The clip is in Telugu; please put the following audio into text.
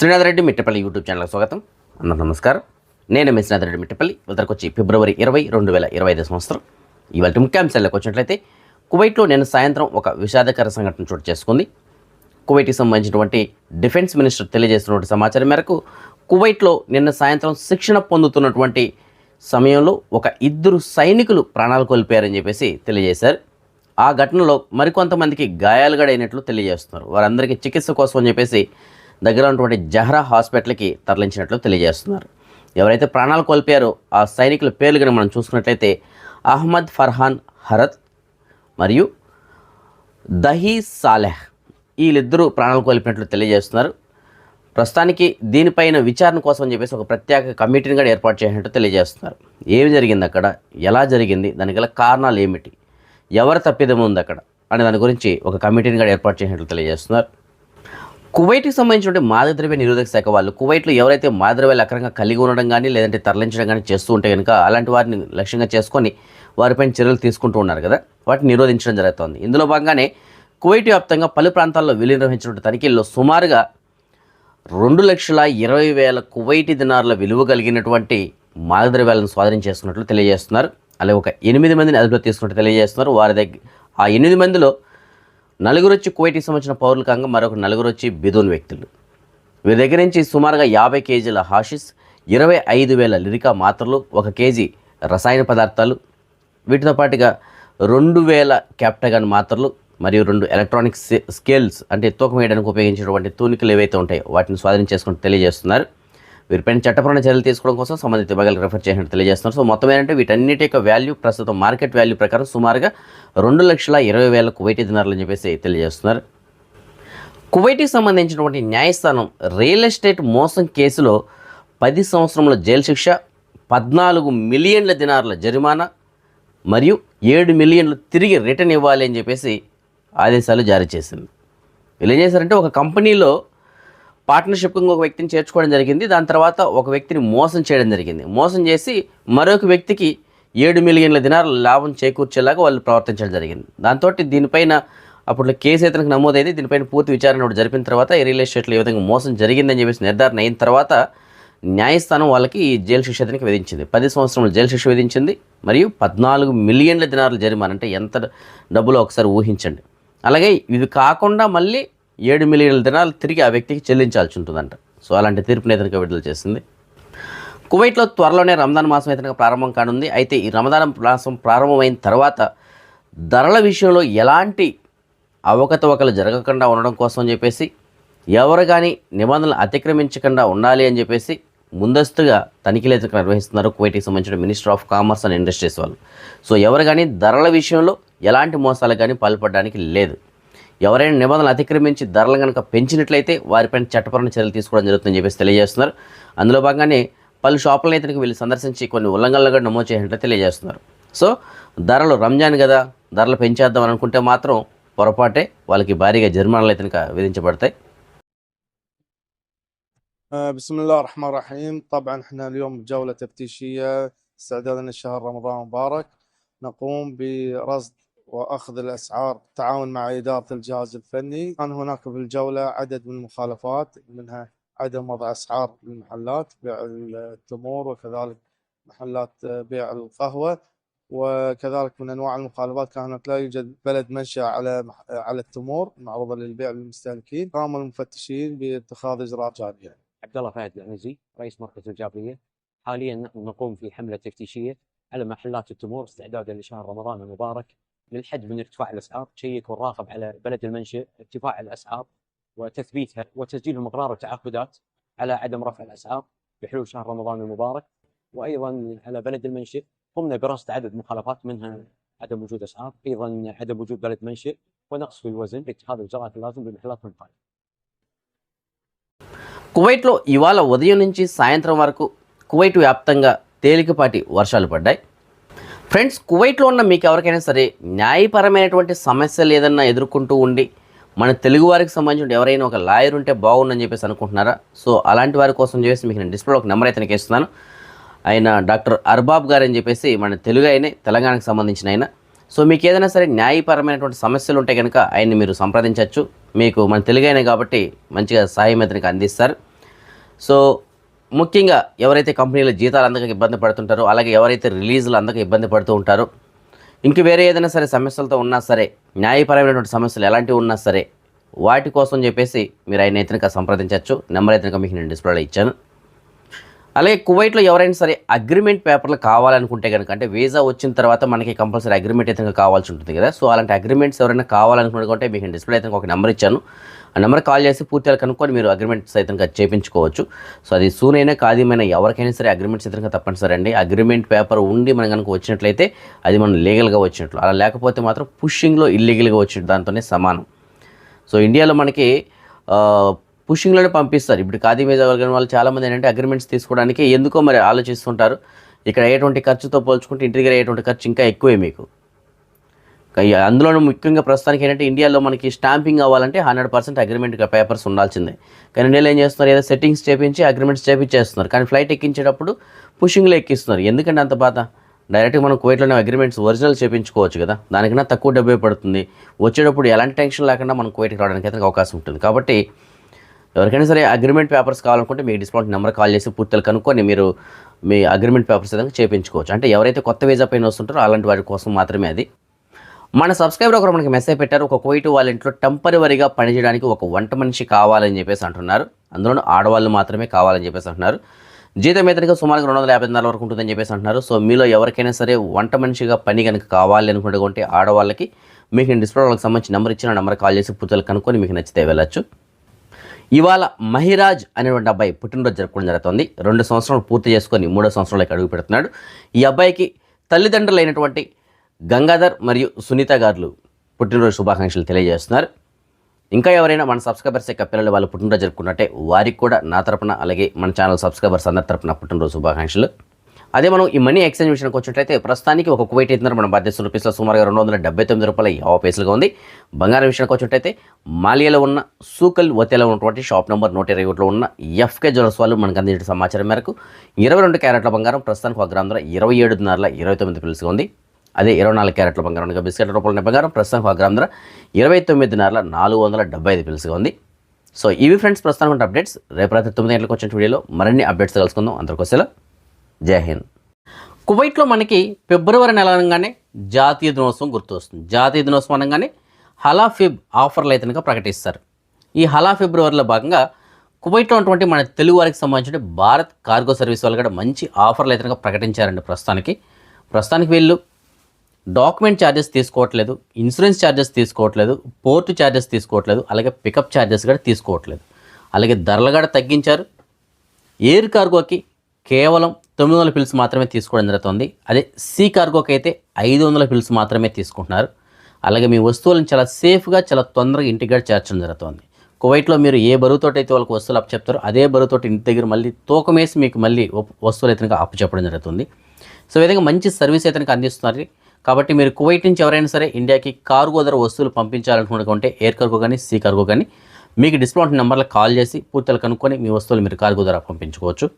శ్రీనాథ్ రెడ్డి మిట్టపల్లి యూట్యూబ్ ఛానల్కి స్వాగతం. అందరూ నమస్కారం. నేను మీ శ్రీనాథ్ రెడ్డి మిట్టపల్లి. వచ్చి ఫిబ్రవరి ఇరవై రెండు వేల ఇరవై ఐదు సంవత్సరం. ఇవాళ ముఖ్యాంశాల్లోకి వచ్చినట్లయితే కువైట్లో నిన్న సాయంత్రం ఒక విషాదకర సంఘటన చోటు చేసుకుంది. కువైట్కి సంబంధించినటువంటి డిఫెన్స్ మినిస్టర్ తెలియజేస్తున్నటువంటి సమాచారం మేరకు కువైట్లో నిన్న సాయంత్రం శిక్షణ పొందుతున్నటువంటి సమయంలో ఒక ఇద్దరు సైనికులు ప్రాణాలు కోల్పోయారని చెప్పేసి తెలియజేశారు. ఆ ఘటనలో మరికొంతమందికి గాయాలు అయినట్లు తెలియజేస్తున్నారు. వారందరికీ చికిత్స కోసం అని చెప్పేసి దగ్గర ఉన్నటువంటి జహ్రా హాస్పిటల్కి తరలించినట్లు తెలియజేస్తున్నారు. ఎవరైతే ప్రాణాలు కోల్పోయారో ఆ సైనికుల పేర్లు కనుక మనం చూసుకున్నట్లయితే అహ్మద్ ఫర్హాన్ హరత్ మరియు దహీ సాలెహ్ వీళ్ళిద్దరూ ప్రాణాలు కోల్పోయినట్లు తెలియజేస్తున్నారు. ప్రస్తుతానికి దీనిపైన విచారణ కోసం అని చెప్పేసి ఒక ప్రత్యేక కమిటీని కూడా ఏర్పాటు చేసినట్టు తెలియజేస్తున్నారు. ఏమి జరిగింది అక్కడ? ఎలా జరిగింది? దానికి గల కారణాలు ఏమిటి? ఎవరు తప్పిదం ఉంది అక్కడ? అనే దాని గురించి ఒక కమిటీని కూడా ఏర్పాటు చేసినట్లు తెలియజేస్తున్నారు. కువైట్కి సంబంధించిన మాదక ద్రవ్య నిరోధక శాఖ వాళ్ళు కువైట్లో ఎవరైతే మాదక ద్రవ్యాలు అక్రమంగా కలిగి ఉండడం కానీ లేదంటే తరలించడం కానీ చేస్తూ ఉంటే కనుక అలాంటి వారిని లక్ష్యంగా చేసుకొని వారిపైన చర్యలు తీసుకుంటూ ఉన్నారు కదా వాటిని నిరోధించడం జరుగుతోంది. ఇందులో భాగంగానే కువైట్ వ్యాప్తంగా పలు ప్రాంతాల్లో వీలు నిర్వహించిన తనిఖీల్లో సుమారుగా రెండు లక్షల ఇరవై వేల కువైటి దినార్ల విలువ కలిగినటువంటి మాదక ద్రవ్యాలను స్వాధీనం చేసుకున్నట్లు తెలియజేస్తున్నారు. అలాగే ఒక ఎనిమిది మందిని అదుపులో తీసుకున్నట్టు తెలియజేస్తున్నారు. వారి దగ్గర ఆ ఎనిమిది మందిలో నలుగురు వచ్చి కువైట్కి సంబంధించిన పౌరులు కాగా మరొక నలుగురు వచ్చి బిదూన్ వ్యక్తులు. వీరి దగ్గర నుంచి సుమారుగా యాభై కేజీల హాషిస్ ఇరవై ఐదు వేల లిరికా మాత్రలు ఒక కేజీ రసాయన పదార్థాలు వీటితో పాటుగా రెండు వేల క్యాప్టగన్ మాత్రలు మరియు రెండు ఎలక్ట్రానిక్ స్కేల్స్ అంటే తూకం వేయడానికి ఉపయోగించినటువంటి తూనికలు ఏవైతే ఉంటాయో వాటిని స్వాధీనం చేసుకుని తెలియజేస్తున్నారు. వీరిపైన చట్టపరమైన చర్యలు తీసుకోవడం కోసం సంబంధిత విభాగాలకు రిఫర్ చేసినట్టు తెలియజేస్తున్నారు. సో మొత్తం ఏంటంటే వీటన్నిటి యొక్క వాల్యూ ప్రస్తుతం మార్కెట్ వాల్యూ ప్రకారం సుమారుగా రెండు లక్షల ఇరవై వేల కువైటీ దినారులు అని చెప్పేసి తెలియజేస్తున్నారు. కువైట్కి సంబంధించినటువంటి న్యాయస్థానం రియల్ ఎస్టేట్ మోసం కేసులో పది సంవత్సరముల జైలు శిక్ష పద్నాలుగు మిలియన్ల దినార్ల జరిమానా మరియు ఏడు మిలియన్లు తిరిగి రిటర్న్ ఇవ్వాలి అని చెప్పేసి ఆదేశాలు జారీ చేసింది. వీళ్ళు ఏం చేశారంటే ఒక కంపెనీలో పార్ట్నర్షిప్ ఇంకొక వ్యక్తిని చేర్చుకోవడం జరిగింది. దాని తర్వాత ఒక వ్యక్తిని మోసం చేయడం జరిగింది. మోసం చేసి మరొక వ్యక్తికి ఏడు మిలియన్ల దినాల లాభం చేకూర్చేలాగా వాళ్ళు ప్రవర్తించడం జరిగింది. దాంతో దీనిపైన అప్పుడు కేసు ఇతనికి నమోదైంది. దీనిపైన పూర్తి విచారణ ఒకటి జరిపిన తర్వాత ఈ రియల్ ఎస్టేట్లో ఏ విధంగా మోసం జరిగిందని చెప్పేసి నిర్ధారణ అయిన తర్వాత న్యాయస్థానం వాళ్ళకి ఈ జైలు శిక్ష అతనికి విధించింది. పది సంవత్సరముల జైలు శిక్ష విధించింది. మరియు పద్నాలుగు మిలియన్ల దినాలు జరిమానంటే ఎంత డబ్బులో ఒకసారి ఊహించండి. అలాగే ఇది కాకుండా మళ్ళీ ఏడు మిలియన్ల దినాలు తిరిగి ఆ వ్యక్తికి చెల్లించాల్సి ఉంటుందంట. సో అలాంటి తీర్పుని ఇతనికి విడుదల చేసింది. కువైట్లో త్వరలోనే రంజాన్ మాసం అయితే ప్రారంభం కానుంది. అయితే ఈ రమదాన్ మాసం ప్రారంభమైన తర్వాత ధరల విషయంలో ఎలాంటి అవకతవకలు జరగకుండా ఉండడం కోసం అని చెప్పేసి ఎవరు కానీ నిబంధనలు అతిక్రమించకుండా ఉండాలి అని చెప్పేసి ముందస్తుగా తనిఖీలు అయితే నిర్వహిస్తున్నారు కువైట్కి సంబంధించిన minister of commerce and industries వాళ్ళు. సో ఎవరు కానీ ధరల విషయంలో ఎలాంటి మోసాలు కానీ పాల్పడడానికి లేదు. ఎవరైనా నిబంధనలు అతిక్రమించి ధరలు కనుక పెంచినట్లయితే వారిపైన చట్టపరమైన చర్యలు తీసుకోవడం జరుగుతుందని చెప్పేసి తెలియజేస్తున్నారు అందులో భాగంగానే పలు షాపులను అయితే వీళ్ళు సందర్శించి కొన్ని ఉల్లంఘనలు కూడా నమోదు చేసినట్లు తెలియజేస్తున్నారు సో ధరలు రంజాన్ కదా ధరలు పెంచేద్దాం అని అనుకుంటే మాత్రం పొరపాటే వాళ్ళకి భారీగా జరిమానాలు అయితే కనుక విధించబడతాయి آه، بسم الله الرحمن الرحيم طبعا احنا اليوم بجولة تفتيشية استعدادا لشهر رمضان المبارك نقوم برصد وأخذ الأسعار بالتعاون مع إدارة الجهاز الفني. كان هناك في الجولة عدد من المخالفات منها عدم وضع أسعار للمحلات بيع التمور وكذلك محلات بيع القهوة وكذلك من أنواع المخالفات كانت لا يوجد بلد منشأ على على التمور معروضة للبيع للمستهلكين. قام المفتشين باتخاذ إجراءات جارية. عبد الله فهد العنزي رئيس مركز الجابرية. حاليا نقوم في حملة تفتيشية على محلات التمور استعدادا لشهر رمضان المبارك. للحد من ارتفاع الاسعار تشيك ونراقب على بلد المنشئ ارتفاع الاسعار وتثبيتها وتسجيلهم اقرار وتعهدات على عدم رفع الاسعار بحلول شهر رمضان المبارك وايضا على بلد المنشئ قمنا برصد عدد مخالفات منها عدم وجود اسعار ايضا عدم وجود بلد منشئ ونقص في الوزن لاتخاذ الاجراءات اللازمه بمحلات المخالفه కువైట్లో ఇవాళ ఉదయం నుంచి సాయంత్రం వరకు కువైట్ వ్యాప్తంగా తేలికపాటి వర్షాలు పడ్డాయి ఫ్రెండ్స్ కువైట్లో ఉన్న మీకు ఎవరికైనా సరే న్యాయపరమైనటువంటి సమస్యలు ఏదన్నా ఎదుర్కొంటూ ఉండి మన తెలుగు వారికి సంబంధించిన ఎవరైనా ఒక లాయర్ ఉంటే బాగుందని చెప్పేసి అనుకుంటున్నారా? సో అలాంటి వారి కోసం చెప్పేసి మీకు నేను డిస్ప్లే ఒక నెంబర్ అయితే నాకు ఇస్తున్నాను. ఆయన డాక్టర్ అర్బాబ్ గారు అని చెప్పేసి మన తెలుగు ఆయనే తెలంగాణకు సంబంధించిన ఆయన. సో మీకు ఏదైనా సరే న్యాయపరమైనటువంటి సమస్యలు ఉంటే కనుక ఆయన్ని మీరు సంప్రదించవచ్చు. మీకు మన తెలుగు అయినా కాబట్టి మంచిగా సాయం అతనికి అందిస్తారు. సో ముఖ్యంగా ఎవరైతే కంపెనీల జీతాలు అందక ఇబ్బంది పడుతుంటారో అలాగే ఎవరైతే రిలీజులు అందక ఇబ్బంది పడుతూ ఉంటారో ఇంక వేరే ఏదైనా సరే సమస్యలతో ఉన్నా సరే న్యాయపరమైనటువంటి సమస్యలు ఎలాంటివి ఉన్నా సరే వాటి కోసం చెప్పేసి మీరు ఆయన అయితే సంప్రదించవచ్చు. నెంబర్ అయితే మీకు నేను డిస్ప్లేలో ఇచ్చాను. అలాగే కువైట్లో ఎవరైనా సరే అగ్రిమెంట్ పేపర్లు కావాలనుకుంటే కనుక అంటే వీసా వచ్చిన తర్వాత మనకి కంపల్సరీ అగ్రిమెంట్ అయితే కావాల్సి ఉంటుంది కదా. సో అలాంటి అగ్రిమెంట్స్ ఎవరైనా కావాలనుకుంటే మీకు డిస్ప్లే అయితే ఒక నెంబర్ ఇచ్చాను. ఆ నెంబర్ కాల్ చేసి పూర్తిగా కనుక్కొని మీరు అగ్రిమెంట్స్ అయితే చేయించుకోవచ్చు సో అది సూన్ అయినా కాదీమైనా ఎవరికైనా సరే అగ్రిమెంట్స్ సైతంగా తప్పనిసరి అండి. అగ్రిమెంట్ పేపర్ ఉండి మనం కనుక వచ్చినట్లయితే అది మనం లీగల్గా వచ్చినట్లు. అలా లేకపోతే మాత్రం పుషింగ్లో ఇల్లీగల్గా వచ్చిన దాంతోనే సమానం. సో ఇండియాలో మనకి పుషింగ్లోనే పంపిస్తారు. ఇప్పుడు ఖాదీ మీద కలిగిన వాళ్ళు చాలామంది ఏంటంటే అగ్రిమెంట్స్ తీసుకోవడానికి ఎందుకో మరి ఆలోచిస్తుంటారు. ఇక్కడ అయ్యేటువంటి ఖర్చుతో పోల్చుకుంటే ఇంటి దగ్గర అయ్యేటువంటి ఖర్చు ఇంకా ఎక్కువే మీకు. అందులోనూ ముఖ్యంగా ప్రస్తుతానికి ఏంటంటే ఇండియాలో మనకి స్టాంపింగ్ అవ్వాలంటే హండ్రెడ్ పర్సెంట్ అగ్రిమెంట్ పేపర్స్ ఉండాల్సిందే. కానీ ఇండియాలో ఏం చేస్తున్నారు? ఏదో సెట్టింగ్స్ చేపించి అగ్రిమెంట్స్ చేపించేస్తున్నారు. కానీ ఫ్లైట్ ఎక్కించేటప్పుడు పుషింగ్లో ఎక్కిస్తున్నారు. ఎందుకంటే అంత బాధ? డైరెక్ట్గా మనం కువైట్లోనే అగ్రిమెంట్స్ ఒరిజినల్ చేపించుకోవచ్చు కదా. దానికన్నా తక్కువ డబ్బే పడుతుంది. వచ్చేటప్పుడు ఎలాంటి టెన్షన్ లేకుండా మనం కువైట్కి రావడానికి అయితే అవకాశం ఉంటుంది. కాబట్టి ఎవరికైనా సరే అగ్రిమెంట్ పేపర్స్ కావాలనుకుంటే మీ డిస్కౌంట్ నెంబర్ కాల్ చేసి పూర్తిగా కనుక్కొని మీరు మీ అగ్రిమెంట్ పేపర్స్ ఏదైనా చేయించుకోవచ్చు అంటే ఎవరైతే కొత్త వీజా పైన వస్తుంటారో అలాంటి వారి కోసం మాత్రమే అది. మన సబ్స్క్రైబర్ ఒకరు మనకి మెసేజ్ పెట్టారు ఒక కోయిట్ వాళ్ళ ఇంట్లో టెంపరీవరీగా పనిచేయడానికి ఒక వంట మనిషి కావాలని చెప్పేసి అంటున్నారు. అందులోనూ ఆడవాళ్ళు మాత్రమే కావాలని చెప్పేసి అంటున్నారు. జీతం ఇతనికి సుమారుగా రెండు వందల యాభై నాలుగు వరకు ఉంటుందని చెప్పేసి అంటున్నారు. సో మీలో ఎవరికైనా సరే వంట మనిషిగా పని కనుక కావాలి అనుకుంటే ఆడవాళ్ళకి మీకు నేను డిస్ప్లే వాళ్ళకి సంబంధించి నెంబర్ ఇచ్చిన నెంబర్ కాల్ చేసి పూర్తిగా కనుక్కొని మీకు నచ్చితే వెళ్ళచ్చు. ఇవాళ మహిరాజ్ అనేటువంటి అబ్బాయి పుట్టినరోజు జరుపుకోవడం జరుగుతుంది. రెండు సంవత్సరాలు పూర్తి చేసుకొని మూడో సంవత్సరంలోకి అడుగు పెడుతున్నాడు. ఈ అబ్బాయికి తల్లిదండ్రులైనటువంటి గంగాధర్ మరియు సునీత గారులు పుట్టినరోజు శుభాకాంక్షలు తెలియజేస్తున్నారు. ఇంకా ఎవరైనా మన సబ్స్క్రైబర్స్ యొక్క పిల్లలు వాళ్ళు పుట్టినరోజు జరుపుకున్నట్టే వారికి కూడా నా తరపున అలాగే మన ఛానల్ సబ్స్క్రైబర్స్ అందరి తరపున పుట్టినరోజు శుభాకాంక్షలు. అదే మనం ఈ మనీ ఎక్స్చేంజ్ విషయానికి వచ్చినట్లయితే ప్రస్తుతానికి ఒక కువైట్ అయితే మన భారతదేశ రూపీస్లో సుమారుగా రెండు వందల డెబ్బై తొమ్మిది రూపాయల యావ పైసలుగా ఉంది. బంగారం విషయానికి వచ్చినట్లయితే మాలియాలో ఉన్న సూకల్ వతేలో ఉన్నటువంటి షాప్ నెంబర్ నూట ఇరవై ఒకటిలో ఉన్న ఎఫ్కే జ్యువెల్స్ వాళ్ళు మనకు అందించిన సమాచారం మేరకు ఇరవై రెండు క్యారెట్ల బంగారం ప్రస్తుతానికి ఒక గ్రామ ధర ఇరవై ఏడున్నర ఇరవై తొమ్మిది పిలుసుగా ఉంది. అదే ఇరవై నాలుగు క్యారెట్ల బంగారం ఇంకా బిస్కెట్ రూపాయల బంగారం ప్రస్తుతం ఒక గ్రామ్ ధర ఇరవై తొమ్మిదిన్నర నాలుగు వందల డెబ్బై ఐదు పిలుసుగా ఉంది. సో ఇవి ఫ్రెండ్స్ ప్రస్తుతానికి ఉన్న అప్డేట్స్. రేపు రాత్రి తొమ్మిది గంటలకు వచ్చిన వీడియోలో మరిన్ని అప్డేట్స్ కలుసుకుందాం అందరికోసం జై హింద్. కువైట్లో మనకి ఫిబ్రవరి నెల అనగానే జాతీయ దినోత్సవం గుర్తు వస్తుంది జాతీయ దినోత్సవం అనగానే హలా ఫిబ్ ఆఫర్లు అయితే కనుక ప్రకటిస్తారు. ఈ హలా ఫిబ్రవరిలో భాగంగా కువైట్లో ఉన్నటువంటి మన తెలుగు వారికి సంబంధించిన భారత్ కార్గో సర్వీస్ వాళ్ళు కూడా మంచి ఆఫర్లు అయితే కనుక ప్రకటించారండి ప్రస్తుతానికి. ప్రస్తుతానికి వీళ్ళు డాక్యుమెంట్ ఛార్జెస్ తీసుకోవట్లేదు ఇన్సూరెన్స్ ఛార్జెస్ తీసుకోవట్లేదు పోర్టు ఛార్జెస్ తీసుకోవట్లేదు అలాగే పికప్ ఛార్జెస్ కూడా తీసుకోవట్లేదు. అలాగే ధరలు కూడా తగ్గించారు. ఎయిర్ కార్గోకి కేవలం తొమ్మిది వందల పిల్స్ మాత్రమే తీసుకోవడం జరుగుతుంది. అదే సీ కార్గోకి అయితే ఐదు వందల పిల్స్ మాత్రమే తీసుకుంటున్నారు. అలాగే మీ వస్తువులను చాలా సేఫ్గా చాలా తొందరగా ఇంటికి కూడా చేర్చడం జరుగుతుంది. కువైట్లో మీరు ఏ బరువుతోటి అయితే వాళ్ళకి వస్తువులు అప్పచెప్తారో అదే బరువుతోటి ఇంటి దగ్గర మళ్ళీ తూకం వేసి మీకు మళ్ళీ వస్తువులు అయితే అప్పచెప్పడం జరుగుతుంది. సో విధంగా మంచి సర్వీస్ అయితే అందిస్తున్నారు. కాబట్టి మీరు కువైట్ నుంచి ఎవరైనా సరే ఇండియాకి కార్గో ధర వస్తువులు పంపించాలనుకుంటే ఎయిర్ కార్గో కానీ సీ కార్గో కానీ మీకు డిస్కౌంట్ నెంబర్లకు కాల్ చేసి పూర్తిగా కనుక్కొని మీ వస్తువులు మీరు కార్గో ధర పంపించుకోవచ్చు.